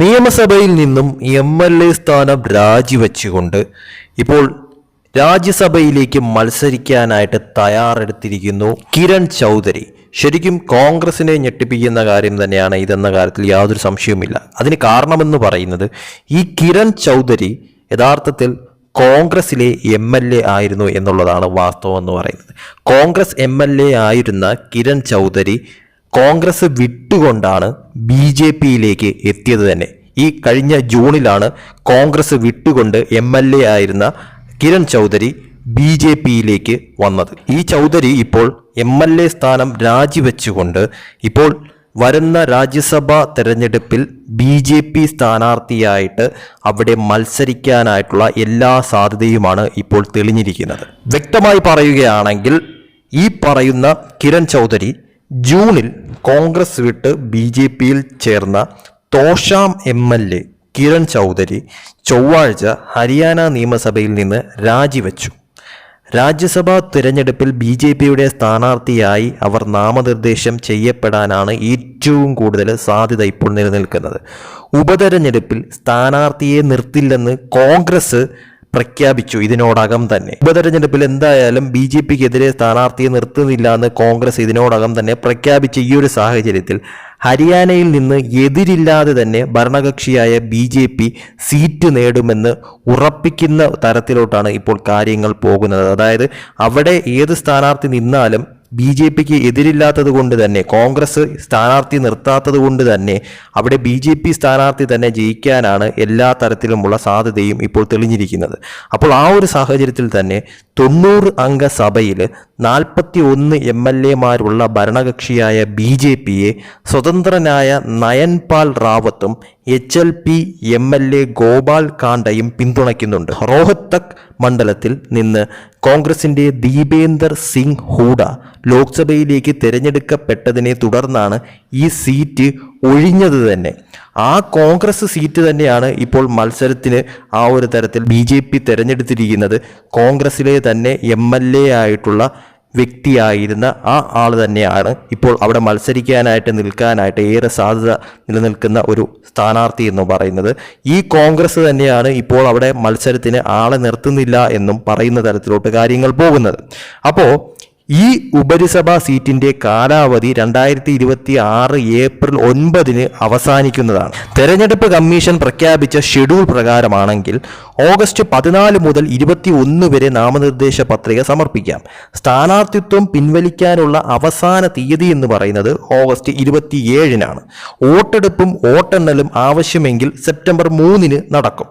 നിയമസഭയിൽ നിന്നും M L A സ്ഥാനം രാജിവെച്ചുകൊണ്ട് ഇപ്പോൾ രാജ്യസഭയിലേക്ക് മത്സരിക്കാനായിട്ട് തയ്യാറെടുത്തിരിക്കുന്നു കിരൺ ചൗധരി. ശരിക്കും കോൺഗ്രസിനെ ഞെട്ടിപ്പിക്കുന്ന കാര്യം തന്നെയാണ് ഇതെന്ന കാര്യത്തിൽ യാതൊരു സംശയവുമില്ല. അതിന് കാരണമെന്ന് പറയുന്നത് ഈ കിരൺ ചൗധരി യഥാർത്ഥത്തിൽ കോൺഗ്രസിലെ എം എൽ എ ആയിരുന്നു എന്നുള്ളതാണ് വാസ്തവം എന്ന് പറയുന്നത്. കോൺഗ്രസ് എം എൽ എ ആയിരുന്ന കിരൺ ചൗധരി കോൺഗ്രസ് വിട്ടുകൊണ്ടാണ് ബി ജെ പിയിലേക്ക് എത്തിയത് തന്നെ. ഈ കഴിഞ്ഞ ജൂണിലാണ് കോൺഗ്രസ് വിട്ടുകൊണ്ട് എം എൽ എ ആയിരുന്ന കിരൺ ചൗധരി ബി ജെ പിയിലേക്ക് വന്നത്. ഈ ചൗധരി ഇപ്പോൾ എം എൽ എ സ്ഥാനം രാജിവെച്ചുകൊണ്ട് ഇപ്പോൾ വരുന്ന രാജ്യസഭാ തെരഞ്ഞെടുപ്പിൽ ബി ജെ പി സ്ഥാനാർത്ഥിയായിട്ട് അവിടെ മത്സരിക്കാനായിട്ടുള്ള എല്ലാ സാധ്യതയുമാണ് ഇപ്പോൾ തെളിഞ്ഞിരിക്കുന്നത്. വ്യക്തമായി പറയുകയാണെങ്കിൽ ഈ പറയുന്ന കിരൺ ചൗധരി ജൂണിൽ കോൺഗ്രസ് വിട്ട് ബി ജെ പിയിൽ ചേർന്ന Tosham M L A Kiran Chaudhary ചൊവ്വാഴ്ച ഹരിയാന നിയമസഭയിൽ നിന്ന് രാജിവെച്ചു. രാജ്യസഭാ തിരഞ്ഞെടുപ്പിൽ ബി ജെ പിയുടെ സ്ഥാനാർത്ഥിയായി അവർ നാമനിർദ്ദേശം ചെയ്യപ്പെടാനാണ് ഏറ്റവും കൂടുതൽ സാധ്യത ഇപ്പോൾ നിലനിൽക്കുന്നത്. ഉപതെരഞ്ഞെടുപ്പിൽ സ്ഥാനാർത്ഥിയെ നിർത്തില്ലെന്ന് കോൺഗ്രസ് പ്രഖ്യാപിച്ചു ഇതിനോടകം തന്നെ. ഉപതെരഞ്ഞെടുപ്പിൽ എന്തായാലും ബി ജെ പിക്കെതിരെ സ്ഥാനാർത്ഥിയെ നിർത്തുന്നില്ല എന്ന് കോൺഗ്രസ് ഇതിനോടകം തന്നെ പ്രഖ്യാപിച്ച ഈ ഒരു സാഹചര്യത്തിൽ ഹരിയാനയിൽ നിന്ന് എതിരില്ലാതെ തന്നെ ഭരണകക്ഷിയായ ബി ജെ പി സീറ്റ് നേടുമെന്ന് ഉറപ്പിക്കുന്ന തരത്തിലോട്ടാണ് ഇപ്പോൾ കാര്യങ്ങൾ പോകുന്നത്. അതായത് അവിടെ ഏത് സ്ഥാനാർത്ഥി നിന്നാലും ബി ജെ പിക്ക് എതിരില്ലാത്തത് കൊണ്ട് തന്നെ കോൺഗ്രസ് സ്ഥാനാർത്ഥി നിർത്താത്തത് കൊണ്ട് തന്നെ അവിടെ ബി ജെ പി സ്ഥാനാർത്ഥി തന്നെ ജയിക്കാനാണ് എല്ലാ തരത്തിലുമുള്ള സാധ്യതയും ഇപ്പോൾ തെളിഞ്ഞിരിക്കുന്നത്. അപ്പോൾ ആ ഒരു സാഹചര്യത്തിൽ തന്നെ തൊണ്ണൂറ് അംഗ സഭയിൽ നാൽപ്പത്തി ഒന്ന് എം എൽ എമാരുള്ള ഭരണകക്ഷിയായ ബി ജെ പിയെ സ്വതന്ത്രനായ Nayanpal റാവത്തും H L P M L A Gopal കാണ്ടയും പിന്തുണയ്ക്കുന്നുണ്ട്. റോഹത്തക് മണ്ഡലത്തിൽ നിന്ന് കോൺഗ്രസിന്റെ ദീപേന്ദർ സിംഗ് ഹൂഡ ലോക്സഭയിലേക്ക് തിരഞ്ഞെടുക്കപ്പെട്ടതിനെ തുടർന്നാണ് ഈ സീറ്റ് ഒഴിഞ്ഞത് തന്നെ. ആ കോൺഗ്രസ് സീറ്റ് തന്നെയാണ് ഇപ്പോൾ മത്സരത്തിന് ആ ഒരു തരത്തിൽ ബി ജെ പി തിരഞ്ഞെടുത്തിരിക്കുന്നത്. കോൺഗ്രസിലെ തന്നെ എം എൽ എ ആയിട്ടുള്ള വ്യക്തിയായിരുന്ന ആ ആൾ തന്നെയാണ് ഇപ്പോൾ അവിടെ മത്സരിക്കാനായിട്ട് നിൽക്കാനായിട്ട് ഏറെ സാധ്യത നിലനിൽക്കുന്ന ഒരു സ്ഥാനാർത്ഥി എന്ന് പറയുന്നത്. ഈ കോൺഗ്രസ് തന്നെയാണ് ഇപ്പോൾ അവിടെ മത്സരത്തിന് ആളെ നിർത്തുന്നില്ല എന്നും പറയുന്ന തരത്തിലോട്ട് കാര്യങ്ങൾ പോകുന്നത്. അപ്പോൾ ഈ ഉപരിസഭാ സീറ്റിന്റെ കാലാവധി രണ്ടായിരത്തി ഇരുപത്തി ആറ് ഏപ്രിൽ ഒൻപതിന് അവസാനിക്കുന്നതാണ്. തെരഞ്ഞെടുപ്പ് കമ്മീഷൻ പ്രഖ്യാപിച്ച ഷെഡ്യൂൾ പ്രകാരമാണെങ്കിൽ ഓഗസ്റ്റ് പതിനാല് മുതൽ ഇരുപത്തി ഒന്ന് വരെ നാമനിർദ്ദേശ പത്രിക സമർപ്പിക്കാം. സ്ഥാനാർത്ഥിത്വം പിൻവലിക്കാനുള്ള അവസാന തീയതി എന്ന് പറയുന്നത് ഓഗസ്റ്റ് ഇരുപത്തിയേഴിനാണ്. വോട്ടെടുപ്പും വോട്ടെണ്ണലും ആവശ്യമെങ്കിൽ സെപ്റ്റംബർ മൂന്നിന് നടക്കും.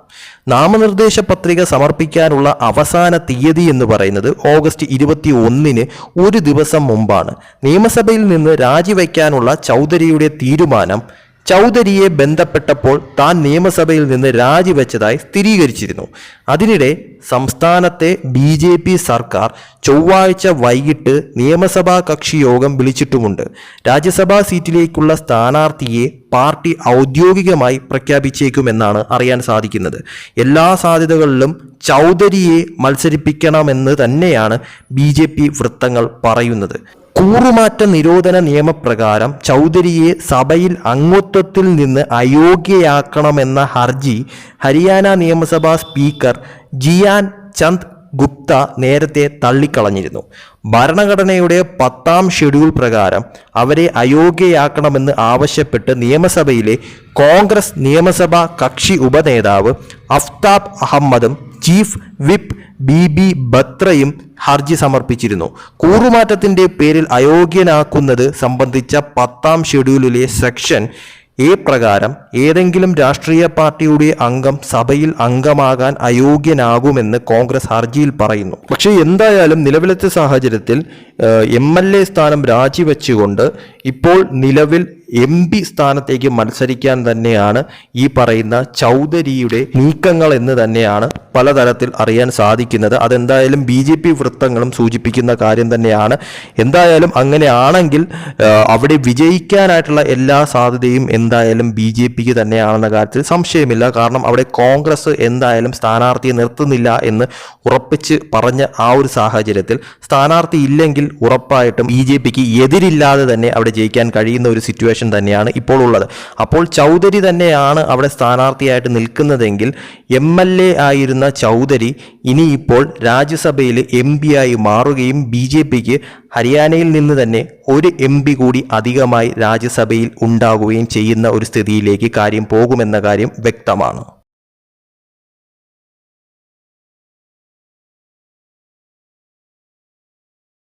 നാമനിർദ്ദേശ പത്രിക സമർപ്പിക്കാനുള്ള അവസാന തീയതി എന്ന് പറയുന്നത് ഓഗസ്റ്റ് ഇരുപത്തി ഒന്നിന് ഒരു ദിവസം മുമ്പാണ്. നിയമസഭയിൽ നിന്ന് രാജിവയ്ക്കാനുള്ള ചൗധരിയുടെ തീരുമാനം ചൗധരിയെ ബന്ധപ്പെട്ടപ്പോൾ താൻ നിയമസഭയിൽ നിന്ന് രാജിവെച്ചതായി സ്ഥിരീകരിച്ചിരുന്നു. അതിനിടെ സംസ്ഥാനത്തെ ബി ജെ പി സർക്കാർ ചൊവ്വാഴ്ച വൈകിട്ട് നിയമസഭാ കക്ഷി യോഗം വിളിച്ചിട്ടുമുണ്ട്. രാജ്യസഭാ സീറ്റിലേക്കുള്ള സ്ഥാനാർത്ഥിയെ പാർട്ടി ഔദ്യോഗികമായി പ്രഖ്യാപിച്ചേക്കുമെന്നാണ് അറിയാൻ സാധിക്കുന്നത്. എല്ലാ സാധ്യതകളിലും ചൗധരിയെ മത്സരിപ്പിക്കണമെന്ന് തന്നെയാണ് ബി വൃത്തങ്ങൾ പറയുന്നത്. കൂറുമാറ്റ നിരോധന നിയമപ്രകാരം ചൗധരിയെ സഭയിൽ അംഗത്വത്തിൽ നിന്ന് അയോഗ്യയാക്കണമെന്ന ഹർജി ഹരിയാന നിയമസഭാ സ്പീക്കർ ജിയാൻ ചന്ദ് ഗുപ്ത നേരത്തെ തള്ളിക്കളഞ്ഞിരുന്നു. ഭരണഘടനയുടെ പത്താം ഷെഡ്യൂൾ പ്രകാരം അവരെ അയോഗ്യയാക്കണമെന്ന് ആവശ്യപ്പെട്ട് നിയമസഭയിലെ കോൺഗ്രസ് നിയമസഭാ കക്ഷി ഉപനേതാവ് അഫ്താബ് അഹമ്മദും ചീഫ് വിപ്പ് ബി ബി ബത്രയും ഹർജി സമർപ്പിച്ചിരുന്നു. കൂറുമാറ്റത്തിന്റെ പേരിൽ അയോഗ്യനാക്കുന്നത് സംബന്ധിച്ച പത്താം ഷെഡ്യൂളിലെ സെക്ഷൻ എ പ്രകാരം ഏതെങ്കിലും രാഷ്ട്രീയ പാർട്ടിയുടെ അംഗം സഭയിൽ അംഗമാകാൻ അയോഗ്യനാകുമെന്ന് കോൺഗ്രസ് ഹർജിയിൽ പറയുന്നു. പക്ഷേ എന്തായാലും നിലവിലത്തെ സാഹചര്യത്തിൽ എം എൽ എ സ്ഥാനം രാജിവെച്ചുകൊണ്ട് ഇപ്പോൾ നിലവിൽ എം പി സ്ഥാനത്തേക്ക് മത്സരിക്കാൻ തന്നെയാണ് ഈ പറയുന്ന ചൗധരിയുടെ നീക്കങ്ങൾ എന്ന് തന്നെയാണ് പലതരത്തിൽ അറിയാൻ സാധിക്കുന്നത്. അതെന്തായാലും ബി ജെ പി വൃത്തങ്ങളും സൂചിപ്പിക്കുന്ന കാര്യം തന്നെയാണ്. എന്തായാലും അങ്ങനെയാണെങ്കിൽ അവിടെ വിജയിക്കാനായിട്ടുള്ള എല്ലാ സാധ്യതയും എന്തായാലും ബി ജെ പിക്ക് തന്നെയാണെന്ന കാര്യത്തിൽ സംശയമില്ല. കാരണം അവിടെ കോൺഗ്രസ് എന്തായാലും സ്ഥാനാർത്ഥിയെ നിർത്തുന്നില്ല എന്ന് ഉറപ്പിച്ച് പറഞ്ഞ ആ ഒരു സാഹചര്യത്തിൽ സ്ഥാനാർത്ഥി ഇല്ലെങ്കിൽ ഉറപ്പായിട്ടും ബി ജെ പിക്ക് എതിരില്ലാതെ തന്നെ അവിടെ ജയിക്കാൻ കഴിയുന്ന ഒരു സിറ്റുവേഷൻ സിറ്റുവേഷൻ തന്നെയാണ് ഇപ്പോൾ ഉള്ളത് അപ്പോൾ ചൗധരി തന്നെയാണ് അവിടെ സ്ഥാനാർത്ഥിയായിട്ട് നിൽക്കുന്നതെങ്കിൽ എം എൽ എ ആയിരുന്ന ചൗധരി ഇനിയിപ്പോൾ രാജ്യസഭയിൽ എം പി ആയി മാറുകയും ബി ജെ പിക്ക് ഹരിയാനയിൽ നിന്ന് തന്നെ ഒരു എം പി കൂടി അധികമായി രാജ്യസഭയിൽ ഉണ്ടാകുകയും ചെയ്യുന്ന ഒരു സ്ഥിതിയിലേക്ക് കാര്യം പോകുമെന്ന കാര്യം വ്യക്തമാണ്.